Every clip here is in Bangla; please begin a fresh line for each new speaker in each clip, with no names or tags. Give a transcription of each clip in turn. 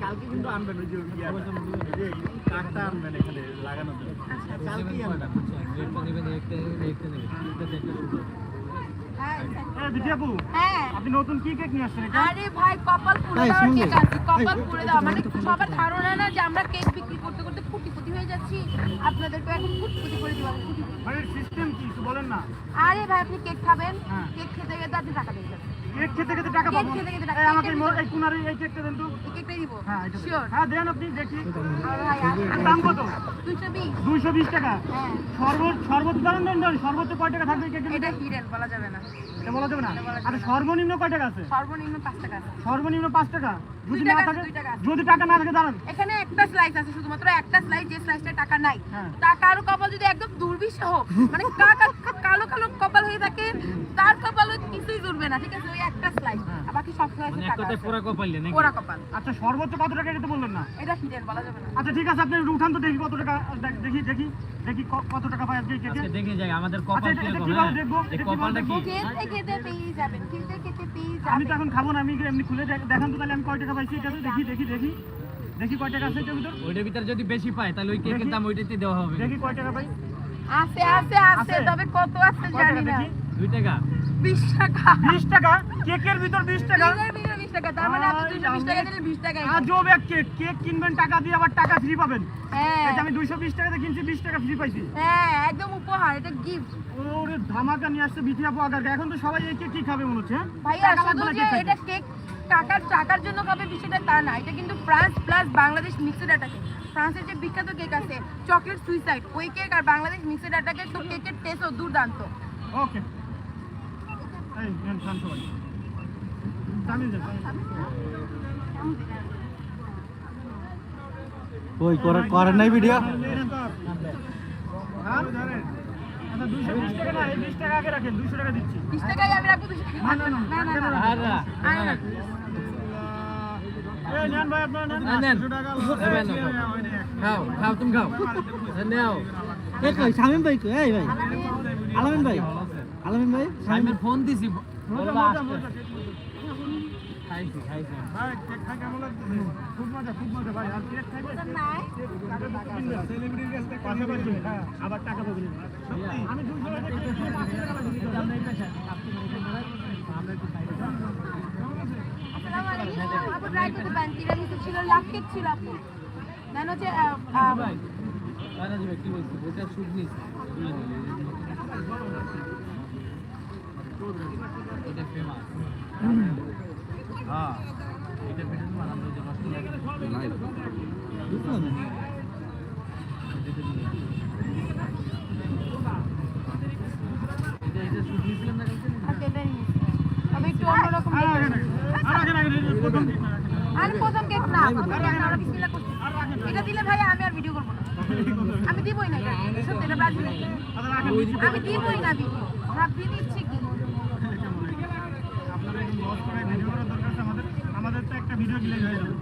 কালকে কিন্তু আনবেন ওই যে কাঠটা আনবেন এখানে লাগানোর জন্য কালকেই আনবেন হ্যাঁ
হ্যাঁ
আপনি নতুন কি কেক নিয়ে আসছেন
আরে ভাই কপাল কেক আছে কপাল দেওয়া মানে সবার ধারণা না যে আমরা কেক বিক্রি করতে করতে ফুটি ফুটি হয়ে যাচ্ছি। আপনাদেরকে এখন ফুটি করে দিব ফুটি ফুটি।
মানে সিস্টেম কি? বলেন না।
আরে ভাই আপনি কেক খাবেন?
হ্যাঁ।
কেক খেতে গেলে আপনি টাকা দেবেন
কেক খেতে খেতে টাকা পাবো। এই আমাকে এই এই কুনারে এই কেকটা দেন তো।
কেকটাই দিব।
হ্যাঁ
শিওর
হ্যাঁ দেন আপনি দেখি। দাম কত?
দুশো বিশ।
দুইশো বিশ টাকা।
হ্যাঁ।
সর্বোচ্চ সর্বোচ্চ দাম দেন সর্বোচ্চ কয় টাকা থাকবে কেকের
এটা বলা যাবে না।
এটা বলা যাবে না? আরে
না।
সর্বনিম্ন কয় টাকা আছে?
সর্বনিম্ন পাঁচ টাকা আছে।
সর্বনিম্ন পাঁচ টাকা? যদি না
টাকা,
থাকে যদি টাকা না থাকে দাঁড়ান।
এখানে একটা স্লাইস আছে শুধুমাত্র একটা স্লাইস যে স্লাইসটা টাকা নাই।
হ্যাঁ।
তা কপাল যদি একদম দুর্বিষহ মানে কা- কা- কালো কালো কপাল হয়ে থাকে তার কপালও কিছুই জুড়বে না ঠিক আছে? ওই একটা স্লাইস
হ্যাঁ।
আর বাকি সব স্লাইসে
মানে এক
টাকা
কথায়
আছে।
পোড়া কপাইলে নাকি?
পোড়া কপাল।
আচ্ছা সর্বোচ্চ কত টাকা এটা তো বললেন না?
এটা হিডেন বলা যাবে না।
আচ্ছা ঠিক আছে আপনি একটু উঠান তো দেখি কত টাকা দেখি দেখি দেখি কত টাকা পাই আজকে
দেখে যাই আমাদের
আচ্ছা,
কপাল
এটা- এটা
কীরকম হ্যাঁ?
দেখব?
কপালটা কি?
খেতে খেতে পেয়ে যাবেন খেতে খেতে পেয়ে
আমি তো এখন খাব না আমি এমনি খুলে দেখান তো তাহলে আমি কয় টাকা পাইছি এটা তো দেখি দেখি দেখি। দেখি কয় টাকা আছে এটার ভিতর।
ওইটার ভিতর যদি বেশি পায় তাহলে ওই কেকের দাম ওইটাতে দেওয়া হবে।
দেখি কয় টাকা পাই।
আছে আছে আছে? তবে কত আছে জানি না।
দেখি।
দুই টাকা।
বিশ টাকা।
বিশ টাকা? কেকের ভিতর বিশ টাকা?
টাকা তার মানে আপনি দুইশো বিশ টাকা দিলে বিশ টাকাই
আজব এক কেক কেক কিনবেন টাকা দিয়ে আবার টাকা ফ্রি পাবেন।
হ্যাঁ।
এই যে আমি দুইশো বিশ টাকাতে কিনছি বিশ টাকা ফ্রি পাইছি।
হ্যাঁ একদম উপহার এটা গিফট
ওরে ধামাকা নিয়ে আসছে বিথিয়া পোয়াগার এখন তো সবাই এই কেক কি খাবে মনে হচ্ছে হ্যাঁ?
ভাইয়া শুধু যে এটা কেক টাকার টাকার জন্য খাবে বিষয়টা তা না। এটা কিন্তু ফ্রান্স প্লাস বাংলাদেশ মিক্সড ফ্রান্সের যে বিখ্যাত কেক আছে চকলেট সুইসাইড ওই কেক আর বাংলাদেশ মিক্সড তো কেকের টেস্টও দুর্দান্ত।
ওকে এই নেন খান সবাই সামিল যান, সামিল যান।
ওই করে করেন নাই ভিডিও
খান? আচ্ছা, 220 টাকা না, এই 20 টাকা আগে রাখেন, 200 টাকা দিচ্ছি।
বিশ টাকাই আমি রাখব দুশো টাকা
না, না, না,
না না না
আর না,
আরে না।
এই নেন ভাই, আপনারা নেন।
না, নেন।
200 টাকা
নেবেন না, খাও খাও তুমি খাও নাও
এই কই শামিম ভাই ভাই আলামিন ভাই আলামিন ভাই
আমি ফোন দিছি
আবার টাকা। আমি 200 টাকা কেক কিনে 500 টাকা লাগবে।
আসসালামু আলাইকুম আপু ট্রাই করতে
এটা ফেমাস
এই প্রথম কেক না,
আমরা বিসমিল্লাহ করছি। এটা দিলে ভাই আমি আর ভিডিও করব না। আমি দিবই না এটা। সত্যি এটা ব্রাজিল আমি দিবই না ভিডিও ভাবি দিচ্ছি কি
আপনারা একটু লস করে ভিডিও করার দরকার আছে আমাদের আমাদের তো একটা ভিডিও হয়ে যাবে।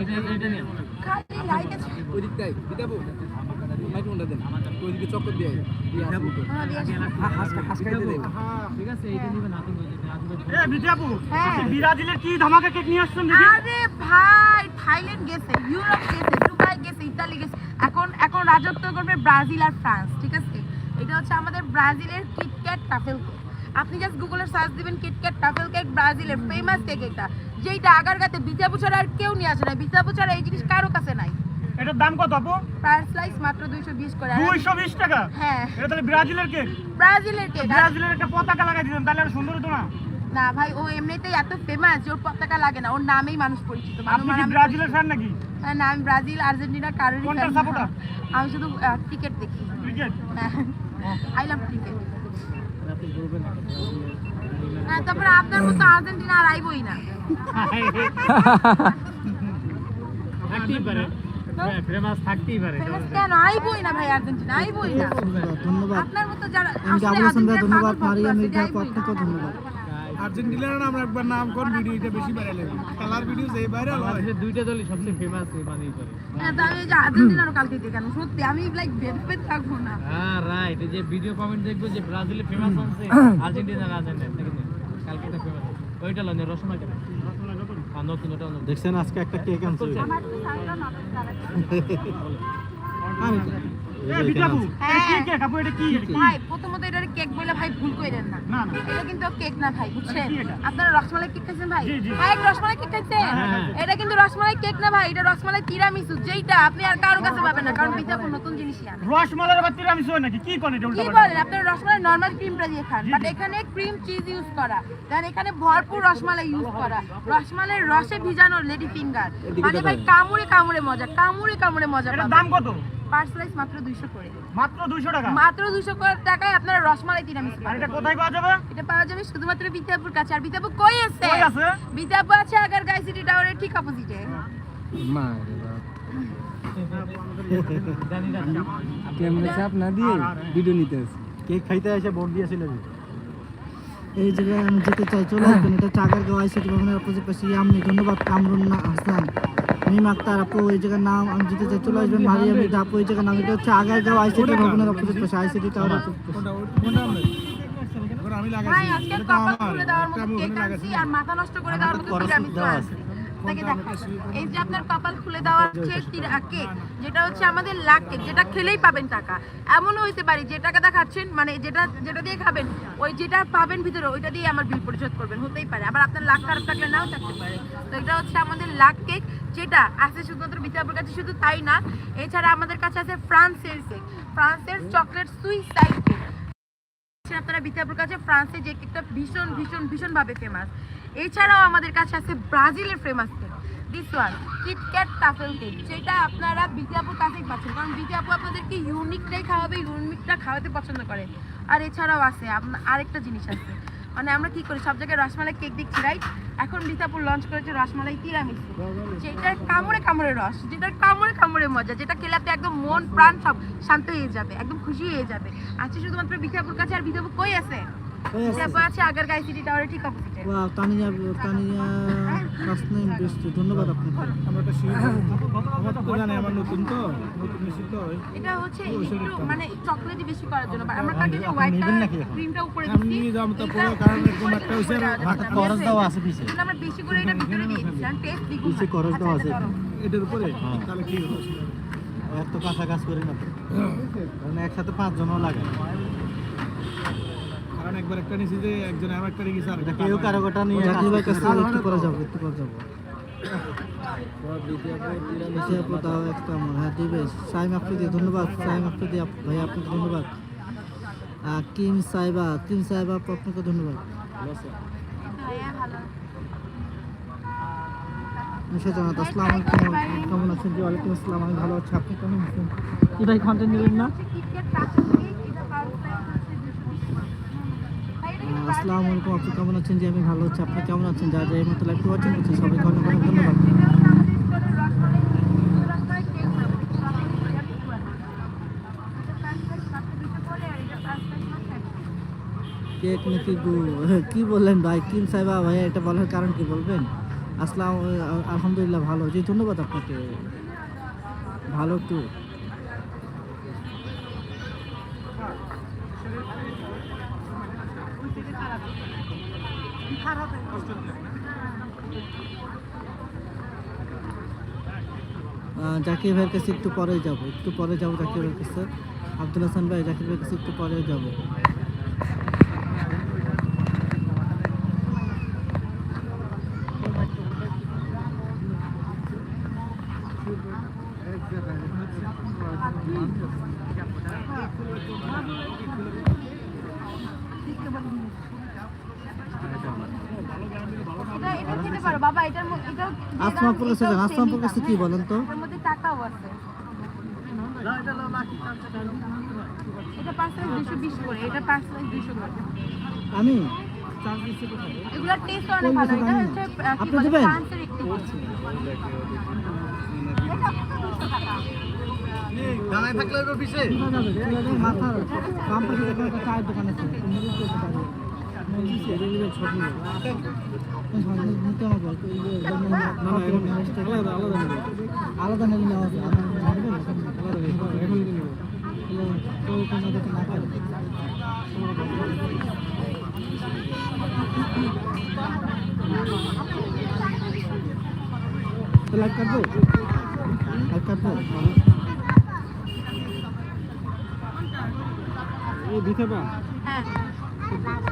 এটা এটা নিয়ে।
খালি লাইক আছে।
ওই দিকটাই দিদাবু মাইক্রোফোনটা দেন। ওইদিকে চক্কর দিয়ে
দিয়ে আসি।
হাসকাইতে দেন
ঠিক আছে এটা নিবে না তুমি
এ বিদ্যাপু। বিরাজিলের কি ধামাকা কেক নিয়ে আসছেন দেখি।
আরে ভাই থাইল্যান্ড গেছে ইউরোপ গেছে দুবাই গেছে ইতালি গেছে। এখন এখন রাজত্ব করবে ব্রাজিল আর ফ্রান্স ঠিক আছে? এটা হচ্ছে আমাদের ব্রাজিলের কিটক্যাট টাফেল কেক আপনি জাস্ট গুগলে সার্চ দিবেন কিটক্যাট টাফেল কেক ব্রাজিলের ফেমাস কেক এটা। যেইটা আগারগাতে বিজাপু ছাড়া আর কেউ নিয়ে আসে না বিজাপু ছাড়া এই জিনিস কারও কাছে নাই।
এটার দাম কত আপু?
পার স্লাইস মাত্র দুইশো বিশ করে। আর আমি-
দুইশো বিশ টাকা?
হ্যাঁ।
এটা তাহলে ব্রাজিলের কেক
ব্রাজিলের কেক
ব্রাজিলের একটা পতাকা লাগাই দিতেন তাহলে আর সুন্দর হতো না।
না ভাই ও এমনিতেই এত ফেমাস ওর পতাকা লাগে না। ওর নামেই মানুষ পরিচিত।
আপনি কি ব্রাজিলের ফ্যান নাকি?
হ্যাঁ, না আমি ব্রাজিল আর্জেন্টিনা কারোরই
কোনটার
fan না। আমি শুধু ক্রিকেট দেখি।
ক্রিকেট
আই লাভ ক্রিকেট তারপরে আপনার মতো আর্জেন্টিনা আর আইবই না।
থাকতেই পারে। ফেমাস থাকতেই পারে।
Famous কেন? আইবই না ভাই আর্জেন্টিনা আইবই না।
ধন্যবাদ।
আপনার মতো যারা
ধন্যবাদ মারিয়া
না।
থেকে ধন্যবাদ।
আর্জেন্টিনার নাম একবার নাম কোন ভিডিওটা বেশি ভাইরাল হবে খেলার ভিডিও যেই ভাইরাল হয়।
দুইটা দলই সবচেয়ে ফেমাস মানে করে।
হ্যাঁ তাহলে এই যে আর্জেন্টিনারও কালকে কে কেন সত্যি আমি লাইক থাকব না।
হ্যাঁ রাইট এই যে ভিডিও কমেন্ট দেখব যে ব্রাজিলে ফেমাস হচ্ছে আর্জেন্টিনা আর্জেন্টিনা কালকে এটা ফেমাস ওইটা লনে কেন? নতুন
দেখছেন আজকে একটা কেক আনছে।
ভাই প্রথমত এটা কেক বলে ভাই ভুল কইরেন না।
না, না।
এটা কিন্তু কেক না ভাই বুঝছেন? আপনারা রসমালাই কেক খাইছেন ভাই। ভাই রসমালাই কেক খাইছেন?
হ্যাঁ।
এটা কিন্তু রসমালাই কেক না ভাই এটা রসমালাই তিরামিসু যেইটা আপনি আর কারও কাছে পাবেন না কারণ বিজাপুর নতুন জিনিসই আনে
রসমালাইয়ের আবার তিরামিসু হয় নাকি? কি করে এটা
কি বলেন আপনারা রসমালাই নরমাল ক্রিমটা দিয়ে খান বাট এখানে ক্রিম চিজ ইউজ করা। দেন এখানে ভরপুর রসমালাই ইউজ করা। রসমালাইয়ের রসে ভিজানো লেডি ফিঙ্গার মানে ভাই কামড়ে কামড়ে মজা কামড়ে কামড়ে মজা
এটার দাম কত?
পার স্লাইস মাত্র 200 করে।
মাত্র 200 টাকা?
মাত্র 200 করে টাকায় আপনারা রসমালাই তিরামিসু
আর এটা কোথায় পাওয়া যাবে?
এটা পাওয়া যাবে শুধুমাত্র বিদ্যাপুর কাছে। আর বিদ্যাপুর কই আছে?
কই আছে?
বিদ্যাপুর আছে আগার গাই সিটি টাওয়ারের ঠিক অপোজিটে
ক্যামেরা চাপ না দিয়ে ভিডিও নিতে আছে
কেক খাইতে এসে বোর্ড দিয়েছিল
এই জায়গায় আমি যেতে চাই চলে আসবেন। এটা চাকার ভবনের অপোজিট পাশে। ইয়ামনি ধন্যবাদ কামরুন না হাসান। মিম আক্তার আপু এই জায়গার নাম আমি যেতে চাই চলে আসবেন। মারিয়াম মিদা আপু এই জায়গার নাম। এটা হচ্ছে আগারগাঁও আইসিটি ভবনের অপোজিট পাশে আইসিটি টাওয়ার
ভাই আজকে কপাল খুলে দেওয়ার মতো কেক আনছি আর মাথা নষ্ট করে দেওয়ার মতো পিরামিড আছে। আপনাকে দেখাই। এই যে আপনার কপাল খুলে দেওয়ার কেক কেক যেটা হচ্ছে আমাদের লাখ কেক যেটা খেলেই পাবেন টাকা। এমনও হইতে পারে যে টাকাটা খাচ্ছেন মানে যেটা যেটা দিয়ে খাবেন ওই যেটা পাবেন ভিতরে ওইটা দিয়ে আমার বিল পরিশোধ করবেন হতেই পারে। আবার আপনার লাখ খারাপ থাকলে নাও থাকতে পারে। তো এটা হচ্ছে আমাদের লাখ কেক যেটা আছে শুধুমাত্র বিদ্যাপুর কাছে শুধু তাই না এছাড়া আমাদের কাছে আছে ফ্রান্সের কেক ফ্রান্সের চকলেট সুইসাইড কেক। হচ্ছে আপনারা বিতাপুর কাছে, ফ্রান্সে যে কেকটা ভীষণ ভীষণ, ভীষণভাবে ফেমাস এছাড়াও আমাদের কাছে আছে ব্রাজিলের famous cake this one KitKat টাফেল cake যেটা আপনারা বিদ্যাপুর কাছেই পাচ্ছেন। কারণ বিদ্যাপু আপনাদেরকে ইউনিকটাই খাওয়াবে ইউনিকটা খাওয়াতে পছন্দ করে। আর এছাড়াও আছে আরেকটা জিনিস আছে। মানে আমরা কি করি, সব জায়গায় রসমালাই কেক দিচ্ছি রাইট এখন বিদ্যাপুর লঞ্চ করেছে রসমালাই তিরামিসু। যেটার কামড়ে কামড়ে রস, যেটার কামড়ে কামড়ে মজা, যেটা খেলাতে একদম মন, প্রাণ সব শান্ত হয়ে যাবে, একদম খুশি হয়ে যাবে। আছে শুধুমাত্র বিদ্যাপুর কাছে আর বিদ্যাপুর কই আছে?
তানিয়া তানিয়া রাসনাইন বেস্ট ধন্যবাদ আপনাকে।
আমার তো জানে আমার নতুন তো নতুন মেশিন তো।
এটা হচ্ছে একটু মানে চকলেটই বেশি করার জন্য আমরা কাকে যে হোয়াইট
নেবেন
ক্রিমটা উপরে
আমি নিয়ে যাব তো পুরো, কারণ এরকম একটা হচ্ছে
উপরে দেওয়া
ভাত
যাবে না,
খরচ
ঠিক
দেওয়া
আছে?
আছে পিছে।
আমরা বেশি করে এটা ভিতরে দিয়ে দিচ্ছি আর টেস্ট দ্বিগুণ
পিছে। খরচ
আচ্ছা,
আছে। এটার উপরে? তাহলে কি হলো?
এত কাঁচা কাজ করি না কারণ একসাথে পাঁচজনও লাগে।
কারণ একবার একটা নিছি যে একজন আমার একটা রেখেছে আর একটা
কেউ কারও গোটা নিয়ে জাকির ভাই কাছে একটু যাব একটু পরে যাব দাও একটা আমার হ্যাঁ দিবে সাইম আফ্রিদি ধন্যবাদ সাইম আফ্রিদি আপ- ভাই আপনাকে ধন্যবাদ কিম সাইবা কিম সাইবা আপু আপনাকে ধন্যবাদ
হ্যাঁ, ভালো।
নিশা জানাত আসসালাম কেমন আছেন? জি ওয়ালাইকুম আসসালাম আমি ভালো আছি আপনি কেমন আছেন কি? ভাই কন্টেন্ট নেবেন না
হচ্ছে KitKat কাঁচা কেক, এটা পার প্রাইস হচ্ছে 220 ভাই, এটা কিন্তু
আসসালামু আলাইকুম, আপনি কেমন আছেন? জি, আমি ভালো আছি। আপনি কেমন আছেন? যা যা এই মতো লাইভ ওয়াচিং করছেন সবাইকে অনেক অনেক ধন্যবাদ। কেক নাকি গু? কি বললেন ভাই? কিম সাহেবা, ভাই, এটা বলার কারণ কি বলবেন? আসসালাম আলহামদুলিল্লাহ ভালো জি ধন্যবাদ আপনাকে। ভালো একটু জাকির ভাইয়ের কাছে একটু পরে যাব। একটু পরে যাব জাকির ভাইয়ের কাছে। আব্দুল হাসান ভাই, জাকির ভাইয়ের কাছে একটু পরে যাব
এটা এটা খেতে পারো বাবা এটার মধ্যে এটা
আসমাপুর কাছে যান আসমাপুর কাছে কি বলেন তো?
এটার মধ্যে টাকাও আছে। না এটা পাঁচ সাইজ দুশো বিশ করে এটা পাঁচ সাইজ দুশো করে।
আমি?
এগুলোর টেস্ট অনেক ভালো এটা হচ্ছে কি বলে? ফ্রান্সের একটি এটা
দাঁড়ায় থাকলে তো পিছে
মাথার বাম পাশে একটা চায়ের দোকান আছে। আলাদা নাকি নেওয়া লাইক কাটবো লাইক কাটবো
এই দিতে পা।
হ্যাঁ।